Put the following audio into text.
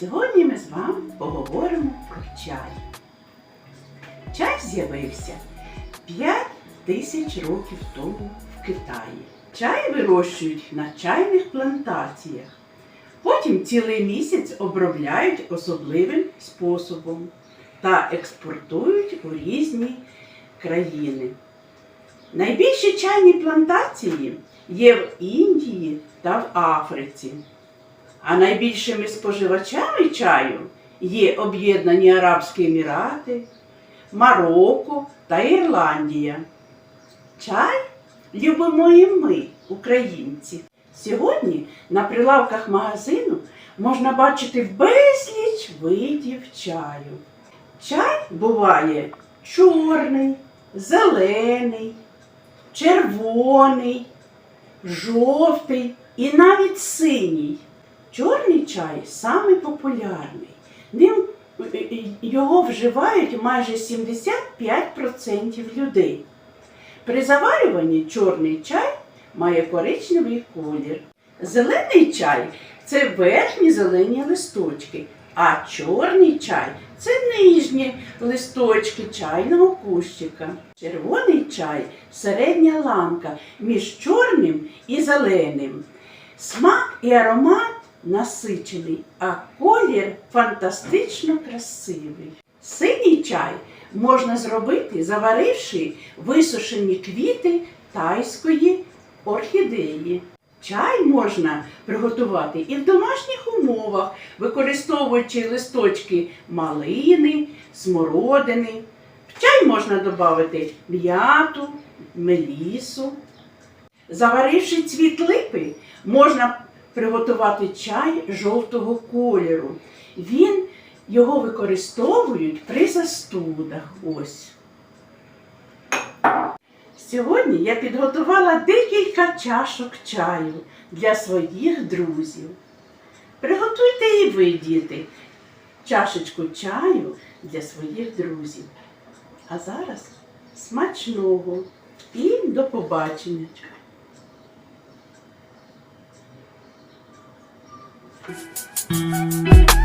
Сьогодні ми з вами поговоримо про чай. Чай з'явився 5 тисяч років тому в Китаї. Чай вирощують на чайних плантаціях. Потім цілий місяць обробляють особливим способом та експортують у різні країни. Найбільші чайні плантації є в Індії та в Африці. А найбільшими споживачами чаю є Об'єднані Арабські Емірати, Марокко та Ірландія. Чай любимо і ми, українці. Сьогодні на прилавках магазину можна бачити безліч видів чаю. Чай буває чорний, зелений, червоний, жовтий і навіть синій. Чорний чай самий популярний. Ним е, е, його вживають майже 75% людей. При заварюванні чорний чай має коричневий колір. Зелений чай це верхні зелені листочки, а чорний чай це нижні листочки чайного кущика. Червоний чай середня ланка між чорним і зеленим. Смак і аромат насичений, а колір фантастично красивий. Синій чай можна зробити, заваривши висушені квіти тайської орхідеї. Чай можна приготувати і в домашніх умовах, використовуючи листочки малини, смородини. В чай можна додати м'яту, мелісу. Заваривши цвіт липи, можна приготувати чай жовтого кольору. Він його використовують при застудах. Ось. Сьогодні я підготувала декілька чашок чаю для своїх друзів. Приготуйте і ви, діти, чашечку чаю для своїх друзів. А зараз смачного і до побачення. Thank you.